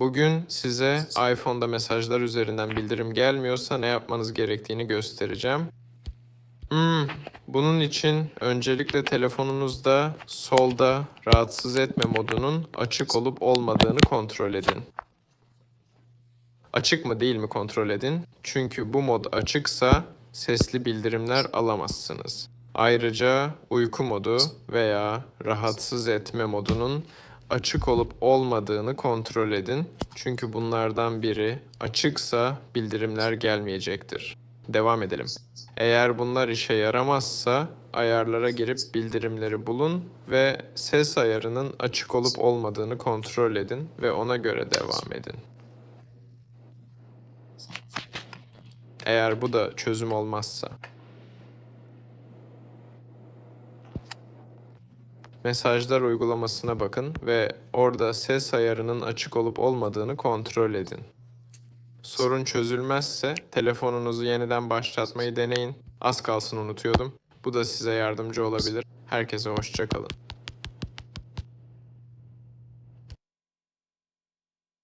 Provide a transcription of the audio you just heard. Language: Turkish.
Bugün size iPhone'da mesajlar üzerinden bildirim gelmiyorsa ne yapmanız gerektiğini göstereceğim. Hmm, bunun için öncelikle telefonunuzda solda rahatsız etme modunun açık olup olmadığını kontrol edin. Açık mı değil mi kontrol edin. Çünkü bu mod açıksa sesli bildirimler alamazsınız. Ayrıca uyku modu veya rahatsız etme modunun açık olup olmadığını kontrol edin. Çünkü bunlardan biri açıksa bildirimler gelmeyecektir. Devam edelim. Eğer bunlar işe yaramazsa ayarlara girip bildirimleri bulun ve ses ayarının açık olup olmadığını kontrol edin ve ona göre devam edin. Eğer bu da çözüm olmazsa. Mesajlar uygulamasına bakın ve orada ses ayarının açık olup olmadığını kontrol edin. Sorun çözülmezse telefonunuzu yeniden başlatmayı deneyin. Az kalsın unutuyordum. Bu da size yardımcı olabilir. Herkese hoşça kalın.